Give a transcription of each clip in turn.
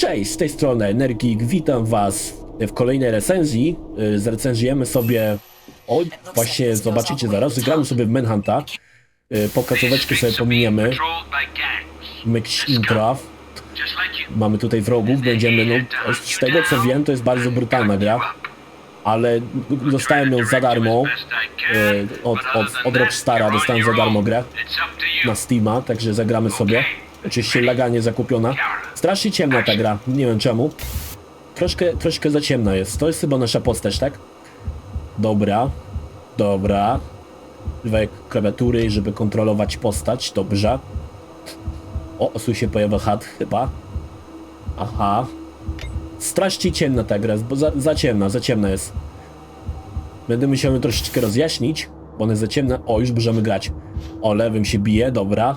Cześć, z tej strony Energik, witam was w kolejnej recenzji. Y, Zrecenzjujemy sobie, o właśnie zobaczycie zaraz, gramy sobie w Manhunta. Y, Pokazóweczkę sobie pominiemy, myć intro. Mamy tutaj wrogów, będziemy, no z tego co wiem to jest bardzo brutalna gra, ale dostałem ją za darmo y, od, od, od Rockstara, dostałem za darmo grę na Steama, także zagramy sobie. Oczywiście laganie zakupiona. Strasznie ciemna ta gra, nie wiem czemu. Troszkę, troszkę za ciemna jest. To jest chyba nasza postać, tak? Dobra, dobra. Używaj klawiatury, żeby kontrolować postać, dobrze. O, tu się pojawia hat chyba. Aha. Strasznie ciemna ta gra, bo za, za ciemna, za ciemna jest. Będę musiał ją troszeczkę rozjaśnić, bo ona jest za ciemna. O, już możemy grać. O, lewym się bije, dobra.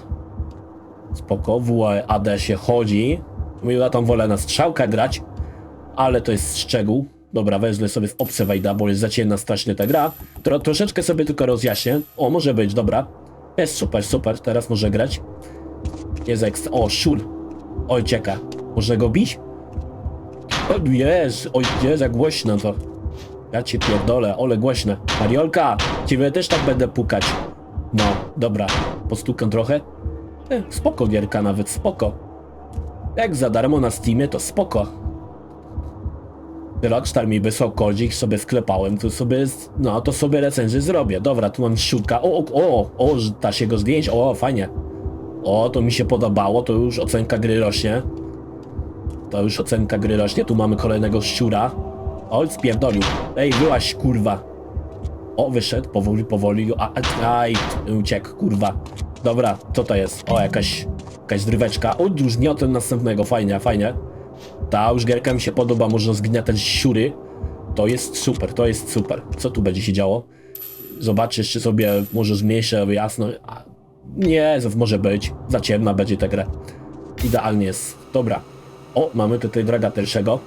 Spoko, WAD się chodzi. Ja tam wolę na strzałkę grać, ale to jest szczegół. Dobra, wezmę sobie w wejdę, bo jest za ciemna strasznie ta gra. Tro, troszeczkę sobie tylko rozjaśnię. O, może być, dobra. Jest super, super, teraz może grać. Jest ekstra. O, szul. Oj, cieka. Można go bić? O, jest, oj, jest, jak głośno to. Ja cię pierdolę, ole głośne. Mariolka, ciebie też tak będę pukać. No, dobra, postukam trochę. Spoko gierka nawet, spoko. Jak za darmo na Steamie, to spoko. Rockstar mi wysłał kodzik, sobie sklepałem, to sobie, no to sobie recenzję zrobię. Dobra, tu mam siutka. O, o, o, o, da się go zdjąć, o, fajnie. O, to mi się podobało, to już ocenka gry rośnie. To już ocenka gry rośnie, tu mamy kolejnego szczura. O, spierdolił. Ej, byłaś, kurwa. O, wyszedł, powoli, powoli, a, a, aj, uciekł, kurwa. Dobra, co to jest? O, jakaś, jakaś dryweczka. O, już gniotę następnego, fajnie, fajnie. Ta już gierka mi się podoba, można zgniatać siury. To jest super, to jest super. Co tu będzie się działo? Zobaczysz, czy sobie może zmniejszę jasno. A, nie, może być. Za ciemna będzie ta gra. Idealnie jest. Dobra. O, mamy tutaj draga pierwszego.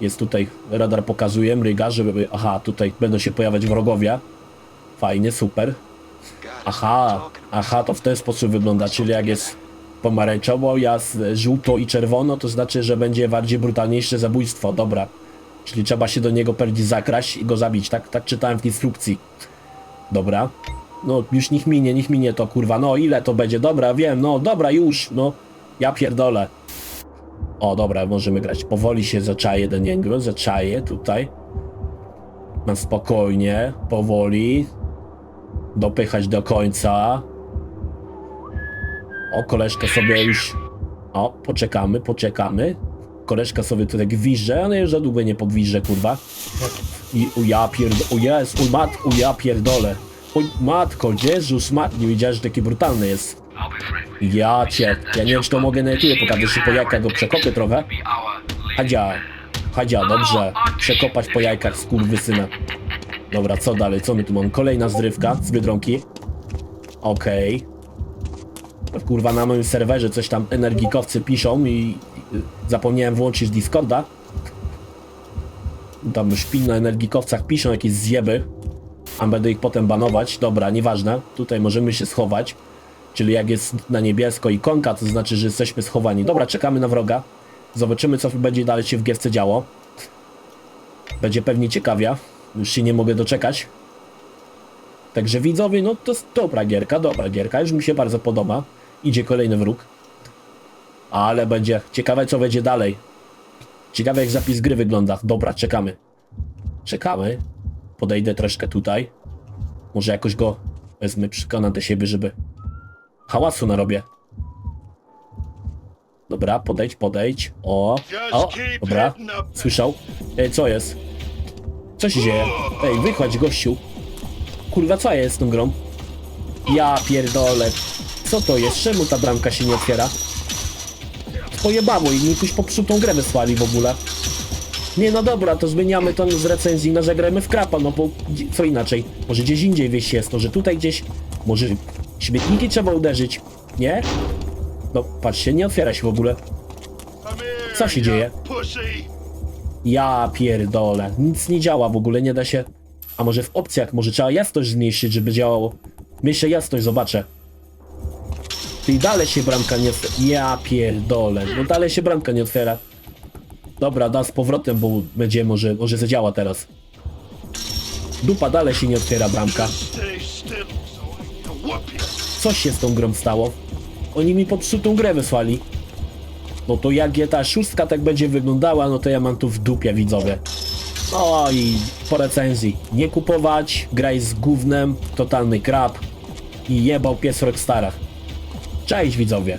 Jest tutaj, radar pokazuje, mryga, żeby... Aha, tutaj będą się pojawiać wrogowie. Fajnie, super. Aha, aha, to w ten sposób wygląda, czyli jak jest pomarańczowo, jas żółto i czerwono, to znaczy, że będzie bardziej brutalniejsze zabójstwo, dobra. Czyli trzeba się do niego pewnie zakraść i go zabić, tak, tak czytałem w instrukcji. Dobra. No, już niech minie, niech minie to, kurwa, no ile to będzie, dobra, wiem, no, dobra, już, no. Ja pierdolę. O, dobra, możemy grać. Powoli się zaczaje niego, zaczaje tutaj. Na spokojnie, powoli, dopychać do końca. O, koleżka sobie już... O, poczekamy, poczekamy. Koleżka sobie tutaj gwizdże, ale już za długo nie podwizdże, kurwa. I u ja pierdolę, o jest, u mat, u ja pierdolę. O matko, Jezus mat, nie wiedziałem, że taki brutalny jest. Ja cię, ja nie wiem, czy to mogę na YouTube pokazać, po jajkach go przekopię trochę. Hadzia, Hadzia, dobrze, przekopać po jajkach skurwysyna. Dobra, co dalej? Co my tu mamy? Kolejna zdrywka z Biedronki. Okej. Kurwa, na moim serwerze coś tam energikowcy piszą i zapomniałem włączyć Discorda. Tam szpin na energikowcach piszą jakieś zjeby, a będę ich potem banować. Dobra, nieważne. Tutaj możemy się schować. Czyli jak jest na niebiesko ikonka, to znaczy, że jesteśmy schowani. Dobra, czekamy na wroga. Zobaczymy, co będzie dalej się w gierce działo. Będzie pewnie ciekawia. Już się nie mogę doczekać. Także widzowie, no to jest dobra gierka, dobra gierka, już mi się bardzo podoba. Idzie kolejny wróg. Ale będzie ciekawe, co będzie dalej. Ciekawe, jak zapis gry wygląda. Dobra, czekamy. Czekamy. Podejdę troszkę tutaj. Może jakoś go wezmę, przekonam do siebie, żeby hałasu narobię. Dobra, podejdź, podejdź. O, o, dobra. Słyszał? Ej, co jest? Co się dzieje? Ej, wychodź, gościu. Kurwa, co jest z tą grą? Ja pierdolę. Co to jest? Czemu ta bramka się nie otwiera? Pojebało i mi ktoś popsutą grę wysłali w ogóle. Nie, no dobra, to zmieniamy to z recenzji na zagrajmy w krapa, no bo co inaczej? Może gdzieś indziej wyjść jest, to że tutaj gdzieś, może śmietniki trzeba uderzyć, nie? No, patrzcie, nie otwiera się w ogóle. Co się dzieje? Ja pierdolę, nic nie działa w ogóle, nie da się... A może w opcjach, może trzeba jasność zmniejszyć, żeby działało. Myślę jasność, zobaczę. Ty dalej się bramka nie otwiera. Ja pierdolę. No dalej się bramka nie otwiera. Dobra, da z powrotem, bo będzie może, może zadziała teraz. Dupa dalej się nie otwiera bramka. I. Coś się z tą grą stało. Oni mi popsutą grę wysłali. No to jak ta szóstka tak będzie wyglądała, no to ja mam tu w dupie widzowie. No i po recenzji. Nie kupować, graj z gównem, totalny krab i jebał pies Rockstara. Cześć widzowie.